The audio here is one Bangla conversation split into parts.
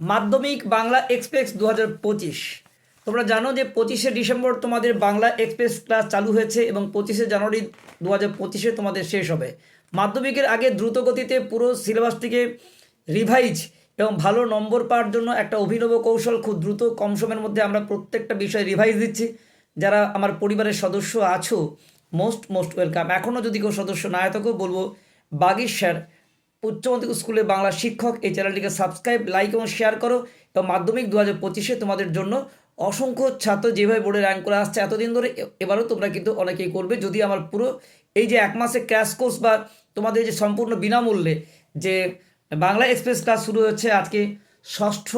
মাধ্যমিক বাংলা এক্সপ্রেস দু পঁচিশ। তোমরা জানো যে পঁচিশে ডিসেম্বর তোমাদের বাংলা এক্সপ্রেস ক্লাস চালু হয়েছে এবং পঁচিশে জানুয়ারি দু হাজার পঁচিশে তোমাদের শেষ হবে। মাধ্যমিকের আগে দ্রুত গতিতে পুরো সিলেবাসটিকে রিভাইজ এবং ভালো নম্বর পাওয়ার জন্য একটা অভিনব কৌশল খুব দ্রুত কম সময়ের মধ্যে আমরা প্রত্যেকটা বিষয় রিভাইজ দিচ্ছি। যারা আমার পরিবারের সদস্য আছো মোস্ট মোস্ট ওয়েলকাম এখনও যদি কেউ সদস্য না থাকো বলব বাগির স্যার উচ্চ মাধ্যমিক স্কুলে বাংলা শিক্ষক। এই চ্যানেলটিকে সাবস্ক্রাইব লাইক এবং শেয়ার করো। এবং মাধ্যমিক দু হাজার পঁচিশে তোমাদের জন্য অসংখ্য ছাত্র যেভাবে বোর্ডে র্যাঙ্ক করে আসছে, এতদিন ধরে এবারও তোমরা কিন্তু অনেকেই করবে। যদি আমার পুরো এই যে এক মাসে ক্র্যাশ কোর্স বা তোমাদের যে সম্পূর্ণ বিনামূল্যে যে বাংলা এক্সপ্রেস ক্লাস শুরু হচ্ছে আজকে ষষ্ঠ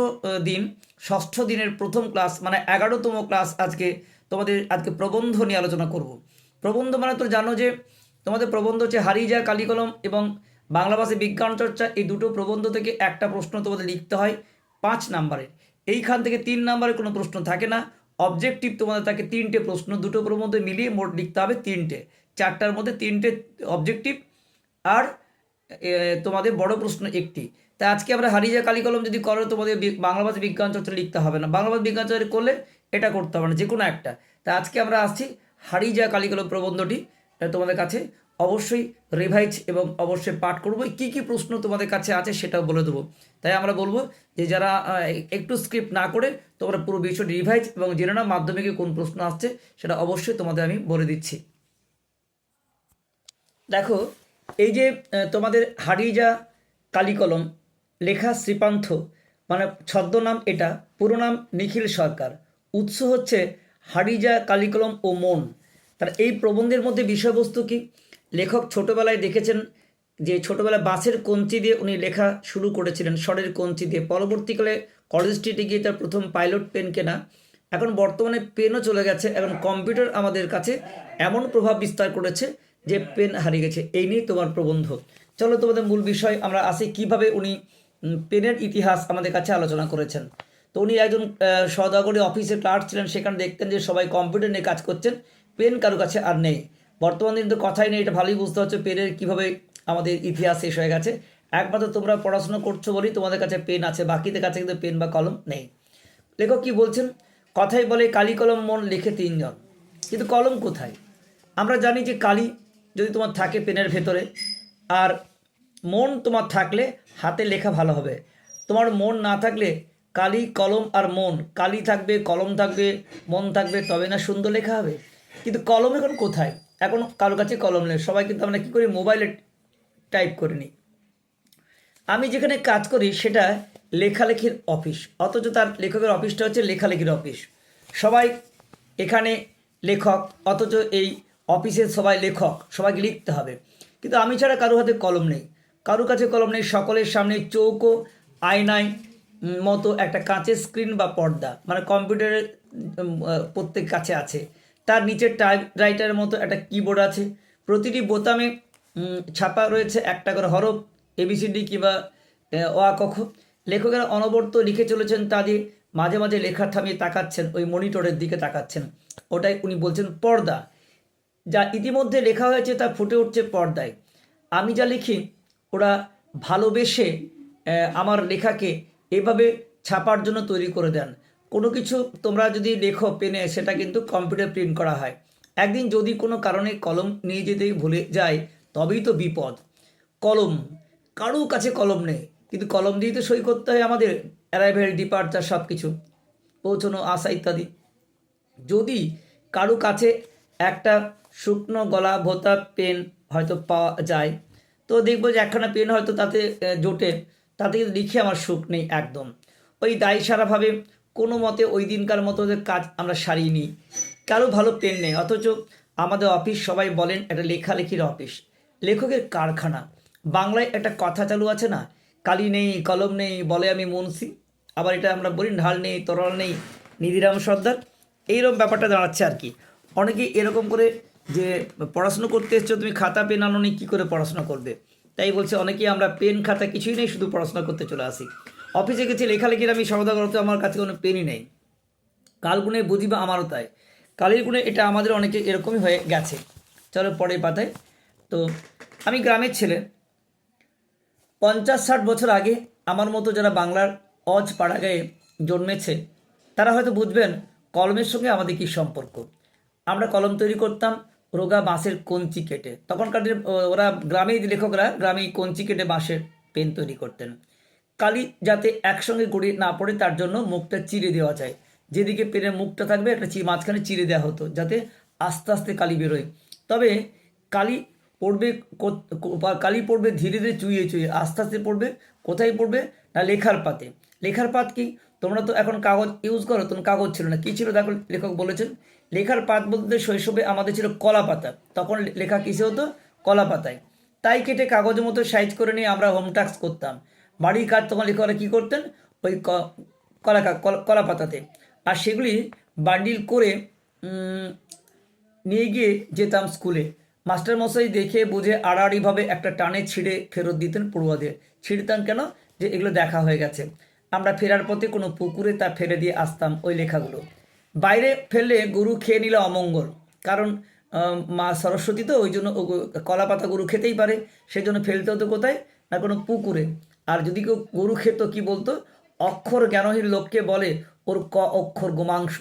দিন, ষষ্ঠ দিনের প্রথম ক্লাস মানে এগারোতম ক্লাস আজকে তোমাদের, আজকে প্রবন্ধ নিয়ে আলোচনা করব। প্রবন্ধ মানে তো জানো যে তোমাদের প্রবন্ধ হচ্ছে হারিয়ে যায় কালিকলম এবং বাংলা ভাষায় বিজ্ঞান চর্চা, এই দুটো প্রবন্ধ থেকে একটা প্রশ্ন তোমাদের লিখতে হয় পাঁচ নাম্বারের এইখান থেকে তিন নাম্বারের কোনো প্রশ্ন থাকে না। অবজেক্টিভ তোমাদের থাকে তিনটে প্রশ্ন। দুটো প্রবন্ধ মিলিয়ে মোট লিখতে হবে তিনটে। চারটার মধ্যে তিনটে অবজেক্টিভ আর তোমাদের বড় প্রশ্ন একটি। তা আজকে আমরা হারিয়ে যায় কালিকলম যদি করো, তোমাদের বাংলা ভাষা বিজ্ঞান চর্চা লিখতে হবে না। বাংলা ভাষা বিজ্ঞান চর্চা করলে এটা করতে হবে না যে কোনো একটা। তা আজকে আমরা আসছি হারিয়ে যায় কালিকলম প্রবন্ধটি তোমাদের কাছে অবশ্যই রিভাইজ এবং অবশ্যই পাঠ করব। কী কী প্রশ্ন তোমাদের কাছে আছে সেটাও বলে দেবো। তাই আমরা বলব যে যারা একটু স্ক্রিপ্ট না করে তোমরা পুরো বিষয়টি রিভাইজ এবং জেনে নাও মাধ্যমিকে কোন প্রশ্ন আসছে সেটা অবশ্যই তোমাদের আমি বলে দিচ্ছি। দেখো, এই যে তোমাদের হারিজা কালিকলম লেখা শ্রীপান্থ মানে ছদ্মনাম এটা, পুরো নাম নিখিল সরকার। উৎস হচ্ছে হারিজা কালিকলম ও মন। তার এই প্রবন্ধের মধ্যে বিষয়বস্তু কি? লেখক ছোটবেলায় দেখেছেন যে ছোটবেলায় বাসের কঞ্চি দিয়ে উনি লেখা শুরু করেছিলেন স্বরের কঞ্চি দিয়ে। পরবর্তীকালে কলেজ স্ট্রিটে গিয়ে তার প্রথম পাইলট পেন কেনা। এখন বর্তমানে পেনও চলে গেছে এবং কম্পিউটার আমাদের কাছে এমন প্রভাব বিস্তার করেছে যে পেন হারিয়ে গেছে। এই নিয়ে তোমার প্রবন্ধ। চলো তোমাদের মূল বিষয় আমরা আসি কীভাবে উনি পেনের ইতিহাস আমাদের কাছে আলোচনা করেছেন। তো উনি একজন আহ, অফিসে ক্লার্ক ছিলেন সেখানে দেখতেন যে সবাই কম্পিউটার নিয়ে কাজ করছেন পেন কারও কাছে আর নেই। বর্তমান দিনে তো কথাই নেই, এটা ভালোই বুঝতে হচ্ছে পেনের কীভাবে আমাদের ইতিহাস শেষ হয়ে গেছে। একমাত্র তোমরা পড়াশুনো করছ বলেই তোমাদের কাছে পেন আছে, বাকিদের কাছে কিন্তু পেন বা কলম নেই। লেখক কি বলছেন? কথাই বলে কালি, কলম, মন লিখে তিনজন। কিন্তু কলম কোথায়? আমরা জানি যে কালি যদি তোমার থাকে পেনের ভেতরে, আর মন তোমার থাকলে হাতে লেখা ভালো হবে। তোমার মন না থাকলে কালি, কলম আর মন, কালি থাকবে, কলম থাকবে, মন থাকবে, তবে না সুন্দর লেখা হবে। কিন্তু কলম এখন কোথায়? এখন কারও কাছে কলম নেই। সবাই কিন্তু আমরা কী করি? মোবাইলে টাইপ করে নিই। আমি যেখানে কাজ করি সেটা লেখালেখির অফিস। অথচ তার লেখকের অফিসটা হচ্ছে লেখালেখির অফিস। সবাই এখানে লেখক, অথচ এই অফিসের সবাই লেখক। সবাইকে লিখতে হবে। কিন্তু আমি ছাড়া কারও হাতে কলম নেই। কারও কাছে কলম নেই, সকলের সামনে চৌকো আয়নায় মতো একটা কাঁচের স্ক্রিন বা পর্দা। মানে কম্পিউটারের প্রত্যেক কাছে আছে। তার নিচে টাইপ রাইটারের মতো একটা কিবোর্ড আছে। প্রতিটি বোতামে ছাপা রয়েছে একটা করে হরফ এবিসিডি কিংবা অ, আ, ক, খ। লেখকেরা অনবরত লিখে চলেছেন তা দিয়ে মাঝে মাঝে লেখা থামিয়ে তাকাচ্ছেন, ওই মনিটরের দিকে তাকাচ্ছেন। ওটাই উনি বলছেন পর্দা। যা ইতিমধ্যে লেখা হয়েছে তা ফুটে উঠছে পর্দায়। আমি যা লিখি, ওরা ভালোবেসে আমার লেখাকে এভাবে ছাপার জন্য তৈরি করে দেন। কোনো কিছু তোমরা যদি লেখো পেনে, সেটা কিন্তু কম্পিউটার প্রিন্ট করা হয়। একদিন যদি কোনো কারণে কলম নিয়ে যেতেই ভুলে যায়, তবেই তো বিপদ। কলম কারও কাছে কলম নেই? কিন্তু কলম দিয়েই তো সই করতে হয় আমাদের অ্যারাইভেল ডিপার্চার সব কিছু পৌঁছানো, আসা ইত্যাদি। যদি কারও কাছে একটা শুকনো গলা, ভোতা, পেন হয়তো পাওয়া যায়, তো দেখব যে একখানা পেন হয়তো তাতে জোটে। তাতে কিন্তু লিখে আমার সুখ নেই একদম। ওই দায়ী সারাভাবে কোনো মতে ওই দিনকার মতো কাজ আমরা সারিয়ে নিই। কারও ভালো পেন নেই, অথচ আমাদের অফিস সবাই বলেন একটা লেখালেখির অফিস লেখকের কারখানা। বাংলায় একটা কথা চালু আছে না? কালি নেই, কলম নেই, বলে আমি মুন্সি। আবার এটা আমরা বলি ঢাল নেই, তরল নেই, নিধিরাম সর্দার। এইরকম ব্যাপারটা দাঁড়াচ্ছে আর কি। অনেকে এরকম করে যে পড়াশুনো করতে এসছো, তুমি খাতা পেন আনো নি, কী করে পড়াশোনা করবে? তাই বলছে, অনেকেই আমরা পেন খাতা কিছুই নেই, শুধু পড়াশোনা করতে চলে আসি। অফিসে গেছি, লেখালেখির আমি সমাধা করতে আমার কাছে কোনো পেনই নেই। কাল কালগুণে বুঝিবা আমারও তাই। কালির গুণে এটা আমাদের অনেকে এরকমই হয়ে গেছে। চলো পরের পাতায়। তো, আমি গ্রামের ছেলে। পঞ্চাশ ষাট বছর আগে আমার মতো যারা বাংলার অজ পাড়াগায়ে জন্মেছে, তারা হয়তো বুঝবেন কলমের সঙ্গে আমাদের কী সম্পর্ক। আমরা কলম তৈরি করতাম রোগা বাঁশের কঞ্চি কেটে। তখনকার ওরা গ্রামেই লেখকরা, গ্রামেই কঞ্চি কেটে বাঁশের পেন তৈরি করতেন। কালি যাতে একসঙ্গে গড়িয়ে না পড়ে, তার জন্য মুখটা চিরে দেওয়া যায়। যেদিকে পেনের মুখটা থাকবে, একটা চি মাঝখানে চিরে দেওয়া হতো, যাতে আস্তে আস্তে কালি বেরোয়। তবে কালি পড়বে কালি পড়বে ধীরে ধীরে চুইয়ে চুইয়ে, আস্তে আস্তে পড়বে, কোথায় পড়বে? না লেখার পাতে। লেখার পাত কি? তোমরা তো এখন কাগজ ইউজ করো, তখন কাগজ ছিল না। কী ছিল? দেখো লেখক বলেছেন, লেখার পাত বলতে শৈশবে আমাদের ছিল কলা পাতা। তখন লেখা কিসে হতো? কলা পাতায়। তাই কেটে কাগজের মতো সাইজ করে নিয়ে আমরা হোম টাস্ক করতাম। বাড়ির কাজ তখন লেখকরা কী করতেন? ওই কলা কলা- পাতাতে। আর সেগুলি বান্ডিল করে নিয়ে গিয়ে যেতাম স্কুলে মাস্টারমশাই দেখে বুঝে আড়াআড়িভাবে একটা টানে ছিঁড়ে ফেরত দিতেন পড়ুয়াদের। ছিঁড়তাম কেন? যে এগুলো দেখা হয়ে গেছে। আমরা ফেরার পথে কোনো পুকুরে তা ফেলে দিয়ে আসতাম ওই লেখাগুলো। বাইরে ফেললে গরু খেয়ে নিলে অমঙ্গল। কারণ মা সরস্বতী তো, ওই জন্য কলা পাতা গরু খেতেই পারে। সেই জন্য ফেলতে হতো কোথায়? না কোনো পুকুরে। আর যদি কেউ গরু খেত, কি বলতো? অক্ষর জ্ঞানহীন লোককে বলে ওর ক অক্ষর গোমাংস।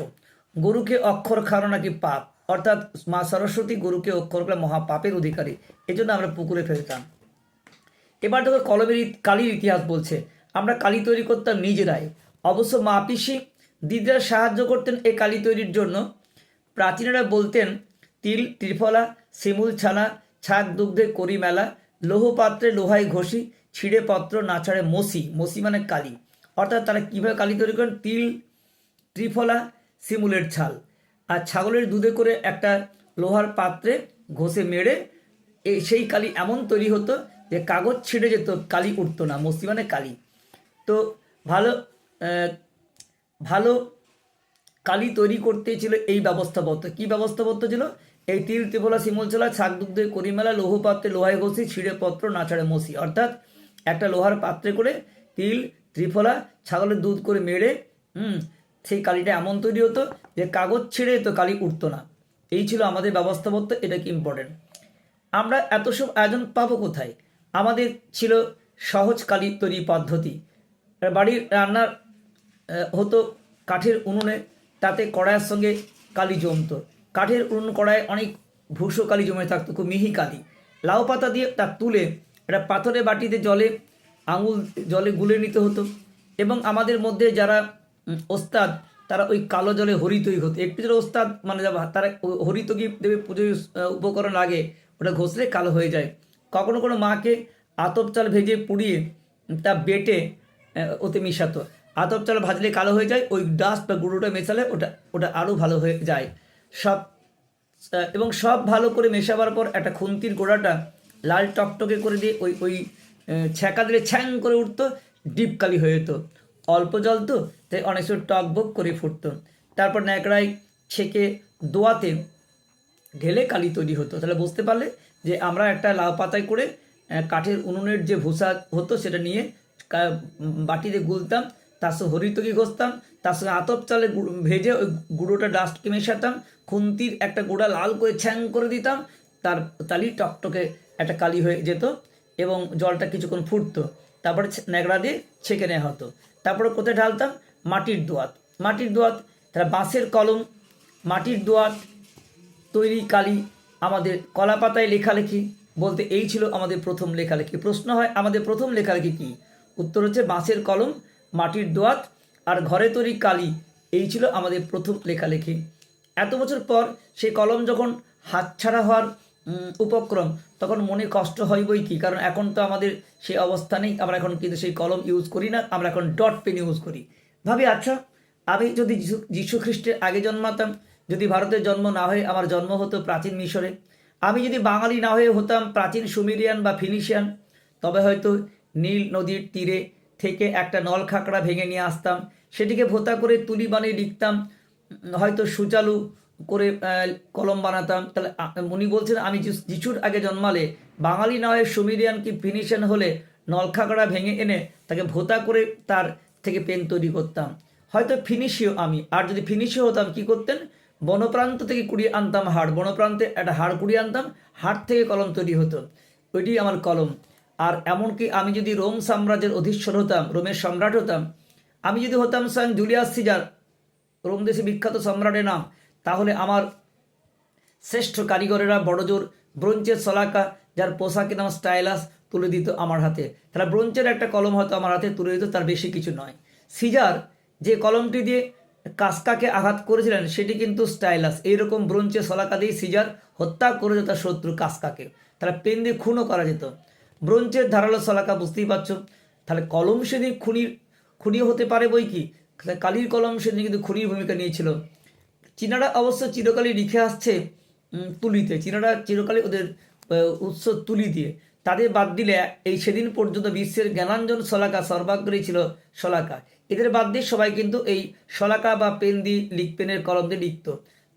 গরুকে অক্ষর খাওয়ানো নাকি পাপ? অর্থাৎ মা সরস্বতী গরুকে অক্ষর করে মহাপাপের অধিকারী। এই জন্য আমরা পুকুরে ফেলতাম। এবার দেখো কলমের কালির ইতিহাস বলছে, আমরা কালি তৈরি করতাম নিজেরাই। অবশ্য মা পিসি দিদিরা সাহায্য করতেন এই কালি তৈরির জন্য। প্রাচীনেরা বলতেন, তিল, ত্রিফলা, শিমুল ছানা, ছাক দুগ্ধে করি মেলা লৌহ পাত্রে লোহাই ঘষি, ছিঁড়ে পত্র নাছাড়ে মসি মসি মানে কালি। অর্থাৎ তারা কীভাবে কালি তৈরি করেন? তিল, ত্রিফলা, শিমুলের ছাল। আর ছাগলের দুধে করে একটা লোহার পাত্রে ঘষে মেরে এই সেই কালি এমন তৈরি হতো যে কাগজ ছিঁড়ে যেত, কালি উঠতো না মস্তি মানে কালি। তো ভালো ভালো কালি তৈরি করতে ছিল এই ব্যবস্থাপত্র। কি ব্যবস্থাপত্র ছিল? এই তিল ত্রিফলা শিমুল ছালা, ছাক দুগ্ধে করিমেলা লৌহ পাত্রে লোহায় ঘষি, ছিঁড়ে পত্র নাচাড়ে মসি অর্থাৎ একটা লোহার পাত্রে করে তিল, ত্রিফলা, ছাগলের দুধ করে মেরে হুম, সেই কালিটা এমন তৈরি হতো যে কাগজ ছিঁড়ে তো কালি উঠতো না। এই ছিল আমাদের ব্যবস্থাপত্র এটা কি ইম্পর্টেন্ট আমরা এত সব আয়োজন পাবো কোথায়? আমাদের ছিল সহজ কালি তৈরি পদ্ধতি। বাড়ির রান্নার হতো কাঠের উনুনে, তাতে কড়াইয়ের সঙ্গে কালি জমতো। কাঠের উনুন কড়ায় অনেক ভূষো কালি জমে থাকতো, খুব মিহি কালি। লাউ পাতা দিয়ে তা তুলে একটা পাথরের বাটিতে জলে আঙুল জলে গুলে নিতে হতো এবং আমাদের মধ্যে যারা ওস্তাদ, তারা ওই কালো জলে হরিতই হতো একটু যারা ওস্তাদ মানে তারা হরিতকি দেবে পুজোর উপকরণ লাগে, ওটা ঘষলে কালো হয়ে যায়। কখনো কোনো মাকে আতপ চাল ভেজে পুড়িয়ে তা বেটে ওতে মিশাতো। আতপ চাল ভাজলে কালো হয়ে যায়, ওই ডাস্ট বা গুঁড়োটা মেশালে ওটা ওটা আরও ভালো হয়ে যায়। সব এবং সব ভালো করে মেশাবার পর একটা খুন্তির গোড়াটা লাল টকটকে করে দিয়ে ওই ওই ছ্যাঁকা দিলে ছ্যাং করে উঠতো, ডিপ কালি হয়ে যেত। অল্প জল তো, তাই অনেক সময় টক টকবক করে ফুটতো। তারপর ন্যাকড়ায় ছেঁকে দোয়াতে ঢেলে কালি তৈরি হতো। তাহলে বুঝতে পারলে যে আমরা একটা লাউ পাতায় করে কাঠের উনুনের যে ভূষা হতো, সেটা নিয়ে বাটিতে গুলতাম তার সঙ্গে হরিতকি ঘষতাম? তার সঙ্গে আতপ চালে ভেজে ওই গুঁড়োটা ডাস্টকে মেশাতাম খুন্তির একটা গুঁড়া লাল করে ছ্যাং করে দিতাম, তার তালি টকটকে একটা কালি হয়ে যেত এবং জলটা কিছুক্ষণ ফুটতো। তারপরে ন্যাকড়া দিয়ে ছেঁকে নেওয়া হতো। তারপরে কোথায় ঢালতাম? মাটির দোয়াত। মাটির দোয়াত তারা বাঁশের কলম, মাটির দোয়াত, তৈরি কালি, আমাদের কলা পাতায় লেখালেখি বলতে এই ছিল আমাদের প্রথম লেখালেখি। প্রশ্ন হয়, আমাদের প্রথম লেখালেখি কি? উত্তর হচ্ছে বাঁশের কলম মাটির দোয়াত আর ঘরে তৈরি কালি, এই ছিল আমাদের প্রথম লেখালেখি। এত বছর পর সেই কলম যখন হাতছাড়া হওয়ার উপক্রম, তখন মনে কষ্ট হয় বই কি? কারণ এখন তো আমাদের সেই অবস্থা নেই, আমরা এখন কিন্তু সেই কলম ইউজ করি না, আমরা এখন ডট পেন ইউজ করি। ভাবি আচ্ছা আমি যদি যিশু খ্রিস্টের আগে জন্মাতাম, যদি ভারতের জন্ম না হয়ে আমার জন্ম হতো প্রাচীন মিশরে, আমি যদি বাঙালি না হয়ে হতাম প্রাচীন সুমেরিয়ান বা ফিনিশিয়ান, তবে হয়তো নীল নদীর তীরে থেকে একটা নল খাকড়া ভেঙে নিয়ে আসতাম। সেটিকে ভোতা করে তুলি বানিয়ে লিখতাম। হয়তো সুচালু করে কলম বানাতাম। তাহলে উনি বলছেন, আমি যিশু- যিশুর আগে জন্মালে বাঙালি না হয়ে সুমিরিয়ান কি ফিনিশিয়ান হলে নলখাগড়া ভেঙে এনে তাকে ভোতা করে তার থেকে পেন তৈরি করতাম। হয়তো ফিনিশিও আমি। আর যদি ফিনিশিও হতাম, কি করতেন? বনপ্রান্ত থেকে কুড়িয়ে আনতাম হাড়। বনপ্রান্তে একটা হাড় কুড়িয়ে আনতাম। হাড় থেকে কলম তৈরি হতো। ওইটি আমার কলম। এমনকি আমি যদি রোম সাম্রাজ্যের অধীশ্বর হতাম, রোমের সম্রাট হতাম, আমি যদি হতাম স্বয়ং জুলিয়াস সিজার, রোম দেশে বিখ্যাত সম্রাটের নাম, তাহলে আমার শ্রেষ্ঠ কারিগরেরা বড়জোর ব্রোঞ্চের শলাকা, যার পোশাকের নাম স্টাইলাস, তুলে দিত আমার হাতে। তাহলে ব্রোঞ্চের একটা কলম হয়তো আমার হাতে তুলে দিত, তার বেশি কিছু নয়। সিজার যে কলমটি দিয়ে কাস্কাকে আঘাত করেছিলেন, সেটি কিন্তু স্টাইলাস। এইরকম ব্রোঞ্চের শলাকা দিয়ে সিজার হত্যা করেছে তার শত্রু কাস্কাকে। তারা পেন দিয়ে খুনও করা যেত। ব্রোঞ্চের ধারালো শলাকা বুঝতেই পারছ। তাহলে কলম সেদিন খুনির খুনিও হতে পারে বই কি? তাহলে কালির কলম সেদিন কিন্তু খুনির ভূমিকা নিয়েছিল। চীনারা অবশ্য চিরকালই লিখে আসছে তুলিতে। চীনারা চিরকালই ওদের উৎস তুলি দিয়ে। তাদের বাদ দিলে এই সেদিন পর্যন্ত বিশ্বের জ্ঞানাঞ্জন শলাকা সর্বাগ্রী ছিল শলাকা এদের বাদ দিয়ে সবাই কিন্তু এই শলাকা বা পেন দিয়ে লিখ পেনের কলম দিয়ে লিখত।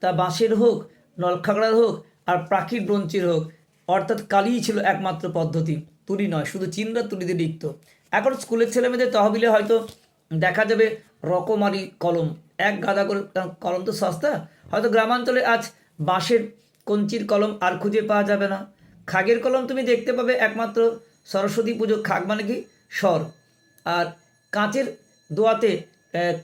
তা বাঁশের হোক, নলখাগড়ার হোক আর প্রাকৃত ব্রঞ্চের হোক, অর্থাৎ কালিই ছিল একমাত্র পদ্ধতি। তুলি নয়, শুধু চীনরা দিয়ে লিখত এখন স্কুলের ছেলেমেয়েদের তহবিলে হয়তো দেখা যাবে রকমারি কলম। এক গাদা করে কলম তো সস্তা, হয়তো গ্রামাঞ্চলে আজ বাঁশের কঞ্চির কলম আর খুঁজে পাওয়া যাবে না। খাগের কলম তুমি দেখতে পাবে একমাত্র সরস্বতী পুজো খাগ মানে কি? স্বর। আর কাঁচের দোয়াতে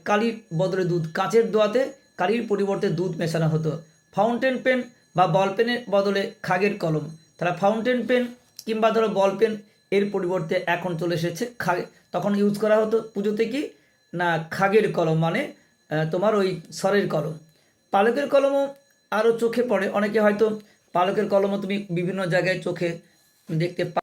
কালির বদলে দুধ। কাঁচের দোয়াতে কালির পরিবর্তে দুধ মেশানো হতো। ফাউন্টেন পেন বা বল পেনের বদলে খাগের কলম। তারা ফাউন্টেন পেন কিংবা ধরো বল পেন এর পরিবর্তে এখন চলে এসেছে খাগ তখন ইউজ করা হতো পুজোতে কি? না, খাগের কলম মানে তোমার ওই স্বরের কলম। পালকের কলমও আরও চোখে পড়ে। অনেকে হয়তো পালকের কলমও তুমি বিভিন্ন জায়গায় চোখে দেখতে পা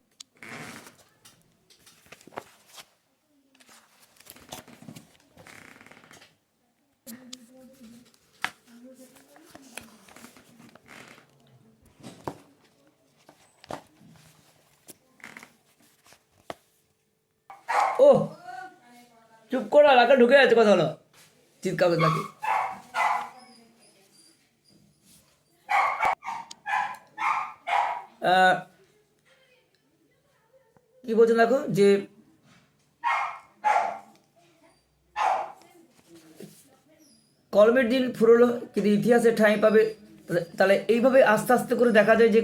ও চুপ করো এলাকা ঢুকে যাচ্ছে কথা হলো। চিৎকার করতে কি বলছেন দেখো, যে কলমের দিন ফুরলো, কিন্তু ইতিহাসে ঠাঁই পাবে। তাহলে এইভাবে আস্তে আস্তে করে দেখা যায় যে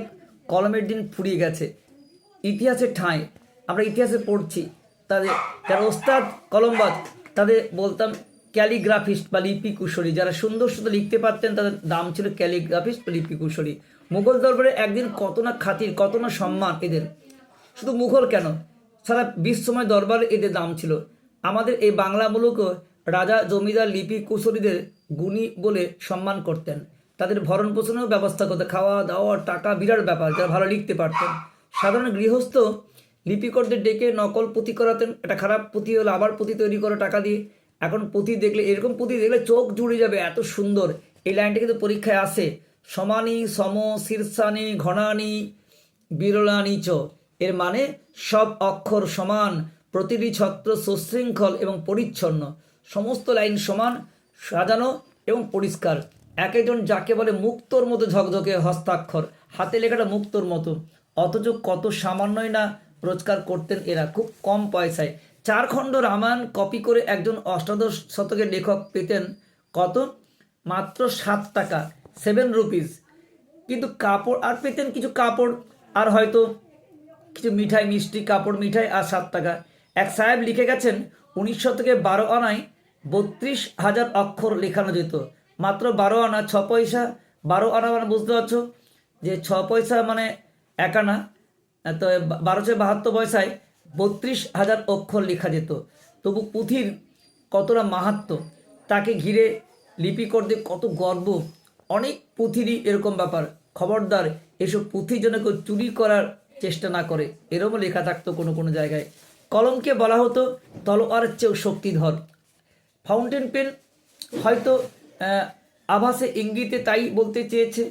কলমের দিন ফুরিয়ে গেছে। ইতিহাসের ঠাঁই, আমরা ইতিহাসে পড়ছি। তাদের যারা ওস্তাদ কলমবাজ তাদের বলতাম ক্যালিগ্রাফিস্ট বা লিপি কুশলী যারা সুন্দর সুন্দর লিখতে পারতেন, তাদের নাম ছিল ক্যালিগ্রাফিস্ট বা লিপি কুশলী মুঘল দরবারে একদিন কত না খাতির, কত না সম্মান এদের। শুধু মুঘল কেন? সারা বিশ্বময় দরবারে এদের দাম ছিল। আমাদের এই বাংলা মুলুকও রাজা, জমিদার লিপি কুশলীদের গুণী বলে সম্মান করতেন। তাদের ভরণ পোষণেও ব্যবস্থা করতে খাওয়া দাওয়া টাকা বিরাট ব্যাপার, যারা ভালো লিখতে পারতেন। সাধারণ গৃহস্থ লিপিকরদের ডেকে নকল পুঁথি করাতেন। একটা খারাপ পুঁথি হলে আবার পুঁথি তৈরি করে টাকা দিয়ে। এখন পুঁথি দেখলে, এরকম পুঁথি দেখলে চোখ জুড়ে যাবে, এত সুন্দর। এই লাইনটা কিন্তু পরীক্ষায় আসে সমানি, সম, শীর্ষানি, ঘনানি, বিরলানি চ। এর মানে সব অক্ষর সমান, প্রতিটি ছত্র সুশৃঙ্খল এবং পরিচ্ছন্ন। সমস্ত লাইন সমান, সাজানো এবং পরিষ্কার। এক একজন যাকে বলে মুক্তোর মতো ঝকঝকে হস্তাক্ষর। হাতে লেখাটা মুক্তোর মতো। অথচ কত সামান্যই না রোজগার করতেন এরা। খুব কম পয়সায়। চার খণ্ড রামায়ণ কপি করে একজন অষ্টাদশ শতকের লেখক পেতেন কত? মাত্র সাত টাকা সেভেন রুপিস কিন্তু কাপড়, আর পেতেন কিছু কাপড়, আর হয়তো কিছু মিঠাই, মিষ্টি কাপড়, মিঠাই, আর সাত টাকা। এক সাহেব লিখে গেছেন, উনিশ শতকে বারো আনায় বত্রিশ হাজার অক্ষর লেখানো যেত। মাত্র বারো আনা, ছ পয়সা। বারো আনা মানে বুঝতে পারছ? যে ছ পয়সা মানে এক আনা। তো বারোশো বাহাত্তর পয়সায় বত্রিশ হাজার অক্ষর লেখা যেত। তবু পুঁথির কতটা মাহাত্ম, তাকে ঘিরে লিপি লিপিকরদের কত গর্ব, অনেক পুঁথিরই এরকম ব্যাপার। খবরদার এসব পুঁথি যেন কেউ চুরি করার চেষ্টা না করে এরকমও লেখা থাকতো কোনো কোনো জায়গায়। কলমকে বলা হতো, তলোয়ারের চেয়েও শক্তিধর। ফাউন্টেন পেন হয়তো আভাসে ইঙ্গিতে তাই বলতে চেয়েছে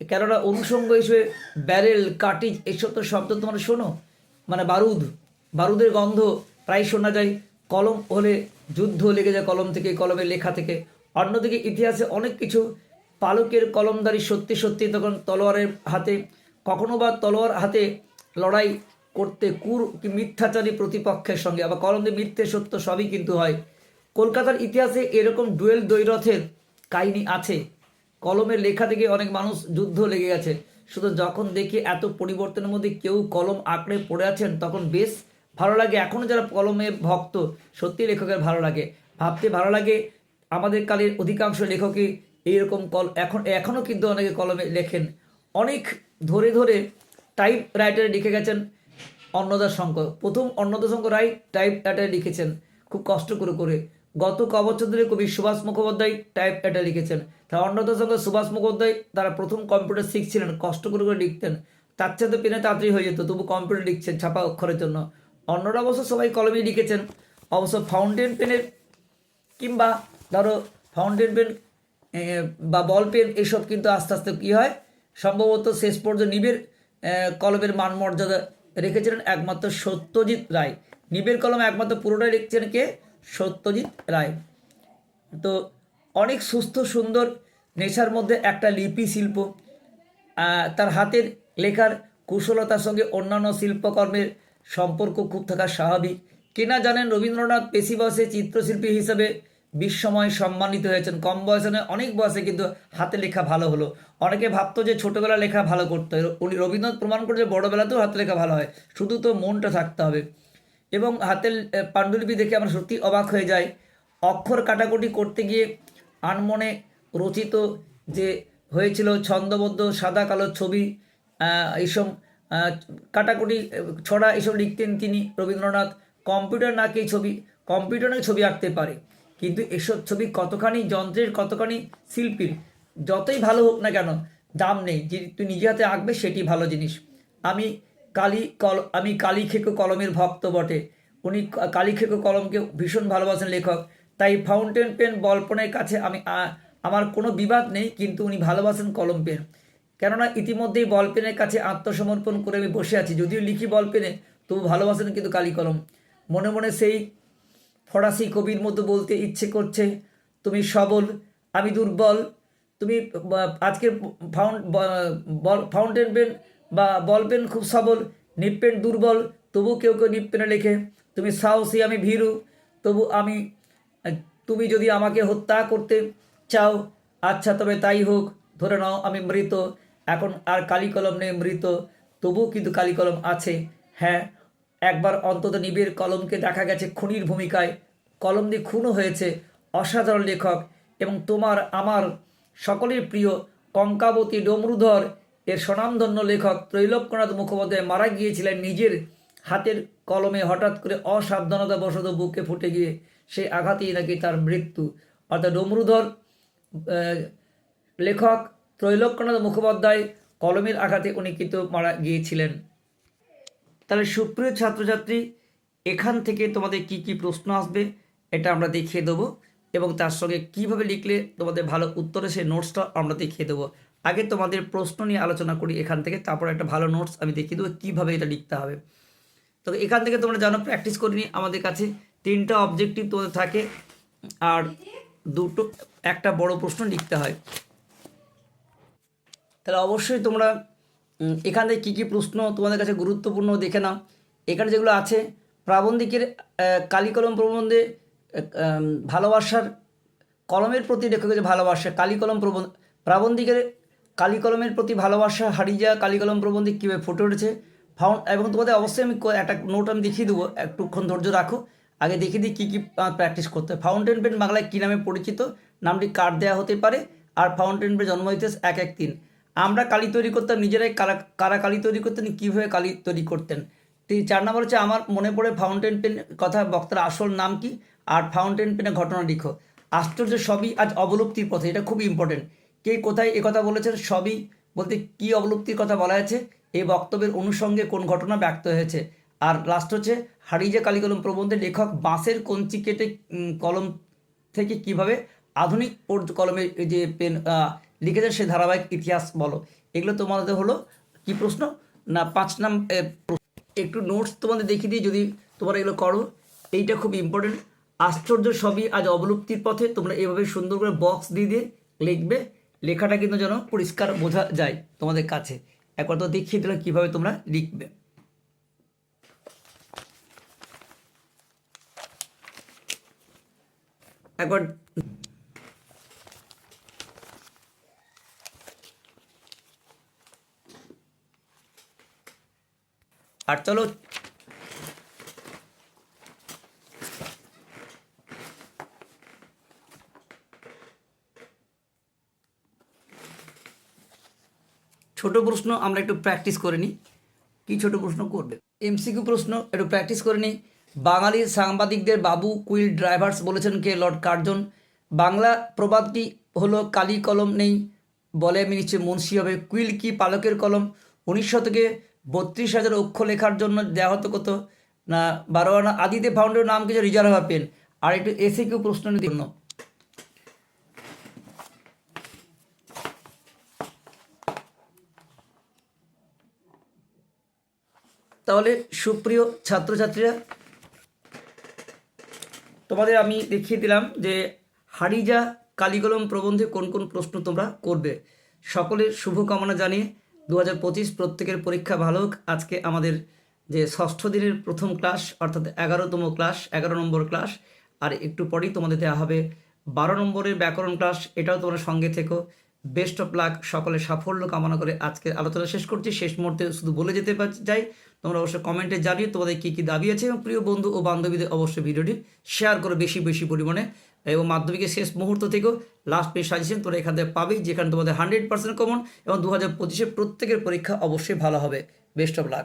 কেননা অনুষঙ্গ হিসেবে ব্যারেল, কাটিজ এসব তো শব্দ তোমরা শোনো। মানে বারুদ, বারুদের গন্ধ প্রায় শোনা যায়। কলম হলে যুদ্ধ লেগে যায় কলম থেকে, কলমের লেখা থেকে। অন্যদিকে ইতিহাসে অনেক কিছু পালকের কলমদারি সত্যি সত্যি তখন তলোয়ারের হাতে, কখনো বা তলোয়ার হাতে লড়াই করতে কুর কি মিথ্যাচারী প্রতিপক্ষের সঙ্গে। আবার কলম দিয়ে মিথ্যে সত্য সবই কিন্তু হয়। কলকাতার ইতিহাসে এরকম ডুয়েল দৈরথের কাহিনী আছে। কলমের লেখা থেকে অনেক মানুষ যুদ্ধ লেগে গেছে। শুধু যখন দেখি এত পরিবর্তনের মধ্যে কেউ কলম আঁকড়ে পড়ে আছেন, তখন বেশ ভালো লাগে। এখনও যারা কলমে ভক্ত সত্যি লেখকের ভালো লাগে। ভাবতে ভালো লাগে, আমাদের কালের অধিকাংশ লেখকই এইরকম কল, এখন এখনও কিন্তু অনেকে কলমে লেখেন। অনেক ধরে ধরে টাইপ রাইটারে লিখে গেছেন অন্নদা শঙ্কর প্রথম অন্নদা শঙ্কর রায় টাইপ রাইটারে লিখেছেন। খুব কষ্ট করে করে। গত ক বছর ধরে কবি সুভাষ মুখোপাধ্যায় টাইপ রাইটার লিখেছেন। তার অন্নদা শঙ্কর সুভাষ মুখোপাধ্যায় তারা প্রথম কম্পিউটার শিখছিলেন, কষ্ট করে করে লিখতেন। তার চেয়ে তো পেনে তাড়াতাড়ি হয়ে যেত, তবু কম্পিউটার লিখছেন ছাপা অক্ষরের জন্য। অন্যরা অবশ্য সবাই কলমে লিখেছেন। অবশ্য ফাউন্টেন পেনের কিংবা ধরো ফাউন্টেন পেন বা বল পেন এসব কিন্তু আস্তে আস্তে কী হয়? সম্ভবত শেষ পর্যন্ত নিবের কলমের মান মর্যাদা রেখেছিলেন একমাত্র সত্যজিৎ রায়। নিবের কলম একমাত্র পুরোটাই লিখছেন কে? সত্যজিৎ রায়। তো অনেক সুস্থ, সুন্দর, নেশার মধ্যে একটা লিপি শিল্প। তার হাতের লেখার কুশলতার সঙ্গে অন্যান্য শিল্পকর্মের সম্পর্ক খুব থাকা স্বাভাবিক। কেনা জানেন রবীন্দ্রনাথ পেশি বয়সে চিত্রশিল্পী হিসেবে বিশ্বময় সম্মানিত হয়েছেন। কম বয়সে নয়, অনেক বয়সে কিন্তু হাতে লেখা ভালো হলো। অনেকে ভাবতো যে ছোটোবেলা লেখা ভালো করতে। হয় উনি রবীন্দ্রনাথ প্রমাণ করে যে বড়োবেলাতেও হাতে লেখা ভালো হয়। শুধু তো মনটা থাকতে হবে। এবং হাতের পাণ্ডুলিপি দেখে আমরা সত্যি অবাক হয়ে যাই। অক্ষর কাটাকুটি করতে গিয়ে আনমনে রচিত যে হয়েছিল ছন্দবদ্ধ সাদা কালো ছবি এইসব কাটাকুটি ছড়া এইসব লিখতেন তিনি রবীন্দ্রনাথ। কম্পিউটার নাকি ছবি? কম্পিউটার নাকি ছবি আঁকতে পারে? কিন্তু এসব ছবি কতখানি যন্ত্রের, কতখানি শিল্পীর? যতই ভালো হোক না কেন, দাম নেই। যে তুই নিজে হাতে আঁকবে, সেটি ভালো জিনিস। আমি কালি কল, আমি কালি খেকো কলমের ভক্ত বটে। উনি কা- কালি খেকো কলমকে ভীষণ ভালোবাসেন লেখক। তাই ফাউন্টেন পেন বল পেনের কাছে আমি আমার কোনো বিবাদ নেই, কিন্তু উনি ভালোবাসেন কলম পেন কেননা ইতিমধ্যেই বল পেনের কাছে আত্মসমর্পণ করে আমি বসে আছি। যদিও লিখি বল পেনে তবু ভালোবাসেন কিন্তু কালী কলম। মনে মনে সেই ফরাসি কবির মতো বলতে ইচ্ছে করছে, তুমি সবল, আমি দুর্বল, তুমি বা- আজকে ফাউন্ট ফাউন্টেন পেন বা বল পেন খুব সবল, নিপ পেন দুর্বল, তবু কেউ কেউ নিপ পেনে লেখে, তুমি সাহসী, আমি ভীরু, তবু আমি তুমি যদি আমাকে হত্যা করতে চাও আচ্ছা তবে তাই হোক, ধরে নাও আমি মৃত, এখন আর কালি কলম নেই মৃত তবু কিন্তু কালি কলম আছে। হ্যাঁ একবার অন্তত নিবিড় কলমকে দেখা গেছে খুনির ভূমিকায়। কলম দিয়ে খুনও হয়েছে অসাধারণ লেখক এবং তোমার, আমার সকলের প্রিয় কঙ্কাবতী ডমরুধর এর স্বনামধন্য লেখক ত্রৈলোক্যনাথ মুখোপাধ্যায় মারা গিয়েছিলেন নিজের হাতের কলমে হঠাৎ করে অসাবধানতা বশত বুকে ফুটে গিয়ে সেই আঘাতেই নাকি তার মৃত্যু। অর্থাৎ ডমরুধর লেখক ত্রৈলোক্যনাথ মুখোপাধ্যায় কলমের আঘাতে উনি কিন্তু মারা গিয়েছিলেন। তাহলে সুপ্রিয় ছাত্রছাত্রী, এখান থেকে তোমাদের কি কি প্রশ্ন আসবে, এটা আমরা দেখিয়ে দেবো। এবং তার সঙ্গে কীভাবে লিখলে তোমাদের ভালো উত্তরে সেই নোটসটা আমরা দেখিয়ে দেবো। আগে তোমাদের প্রশ্ন নিয়ে আলোচনা করি এখান থেকে, তারপর একটা ভালো নোটস আমি দেখিয়ে দেবো কীভাবে এটা লিখতে হবে। তো এখান থেকে তোমরা জানো প্র্যাকটিস করে নিই আমাদের কাছে তিনটা অবজেক্টিভ তোমাদের থাকে, আর দুটো, একটা বড় প্রশ্ন লিখতে হয়। তাহলে অবশ্যই তোমরা এখান থেকে কী কী প্রশ্ন তোমাদের কাছে গুরুত্বপূর্ণ দেখে নাও। এখানে যেগুলো আছে, প্রাবন্ধিকের কালিকলম প্রবন্ধে ভালোবাসার কলমের প্রতি লেখকের যে ভালোবাসা, কালিকলম প্রবন্ধ প্রাবন্ধিকের কালিকলমের প্রতি ভালোবাসা হারিয়ে যাওয়া কালিকলম প্রবন্ধে কীভাবে ফুটে উঠেছে ফাউন্ড এবং তোমাদের অবশ্যই আমি একটা নোট আমি দেখিয়ে দেবো, একটুক্ষণ ধৈর্য রাখো। আগে দেখিয়ে দিই কী কী প্র্যাকটিস করতে হয়। ফাউন্টেন পেন বাংলায় কী নামে পরিচিত? নামটি কার্ড দেওয়া হতে পারে? আর ফাউন্টেন পেন জন্ম ইতিহাস এক এক তিন। আমরা কালি তৈরি করতাম, নিজেরাই কারা কারা কালি তৈরি করতেন, কীভাবে কালি তৈরি করতেন? তিন চার নম্বর হচ্ছে, আমার মনে পড়ে ফাউন্টেন পেন কথা, বক্তার আসল নাম কি? আর ফাউন্টেন পেনের ঘটনা লিখো। আশ্চর্য সবই আজ অবলুপ্তির পথে, এটা খুব ইম্পর্টেন্ট কে কোথায় কথা বলেছেন সবই বলতে কি অবলুপ্তির কথা বলা আছে এই বক্তব্যের অনুষঙ্গে কোন ঘটনা ব্যক্ত হয়েছে? আর লাস্ট হচ্ছে হারিজা কালিকলম প্রবন্ধে লেখক বাঁশের কঞ্চি কেটে কলম থেকে কীভাবে আধুনিক কলমে যে পেন লিখেছেন সে ধারাবাহিক ইতিহাস বলো। এগুলো তোমাদের হলো কি প্রশ্ন? না, পাঁচ নাম একটু নোটস তোমাদের দেখিয়ে দিই যদি তোমরা এগুলো করো। এইটা খুব ইম্পর্টেন্ট আশ্চর্য সবই আজ অবলুপ্তির পথে। তোমরা এভাবে সুন্দর করে বক্স দিয়ে দিয়ে লিখবে। লেখাটা কিন্তু যেন পরিষ্কার বোঝা যায় তোমাদের কাছে। একবার তো দেখিয়ে দিলাম কীভাবে তোমরা লিখবে। একবার আর চলো ছোট প্রশ্ন আমরা একটু প্র্যাকটিস করে নিই। কি ছোট প্রশ্ন করবে? এমসিকিউ প্রশ্ন, একটু প্র্যাকটিস করে নিই। বাঙালি সাংবাদিকদের বাবু কুইল ড্রাইভার্স বলেছেন কে? লর্ড কার্জন বাংলা প্রবাদটি হলো? কালি কলম নেই। বলে আমি নিশ্চয় মুন্সি হবে। কুইল কি পালকের কলম? উনিশ শতকে বত্রিশ হাজার অক্ষর লেখার জন্য দেওয়া হতো কত? না, বারো আনা আদিতে ফাউন্ডের নাম কিছু রিজার্ভ পেন আর একটু এসে কিউ প্রশ্ন জন্য তাহলে সুপ্রিয় ছাত্রছাত্রীরা, তোমাদের আমি দেখিয়ে দিলাম যে হারিজা কালিকলম প্রবন্ধে কোন কোন প্রশ্ন তোমরা করবে। সকলের শুভকামনা জানিয়ে দু হাজার পঁচিশ প্রত্যেকের পরীক্ষা ভালো হোক। আজকে আমাদের যে ষষ্ঠ দিনের প্রথম ক্লাস, অর্থাৎ এগারোতম ক্লাস, এগারো নম্বর ক্লাস, আর একটু পরেই তোমাদের দেওয়া হবে বারো নম্বরের ব্যাকরণ ক্লাস, এটাও তোমরা সঙ্গে থেকো। বেস্ট অফ লাক সকলে সাফল্য কামনা করে আজকে আলোচনা শেষ করছি। শেষ মুহূর্তে শুধু বলে যেতে চাই তোমরা অবশ্যই কমেন্টে জানিয়ে তোমাদের কী কী দাবি আছে এবং প্রিয় বন্ধু ও বান্ধবীদের অবশ্যই ভিডিওটি শেয়ার করো বেশি বেশি পরিমাণে। এবং মাধ্যমিকের শেষ মুহূর্ত থেকেও লাস্ট পেজ সাজেশন তোমরা এখান থেকে পাবেই যেখানে তোমাদের হান্ড্রেড পার্সেন্ট কমন এবং দু হাজার পঁচিশে প্রত্যেকের পরীক্ষা অবশ্যই ভালো হবে। Best of luck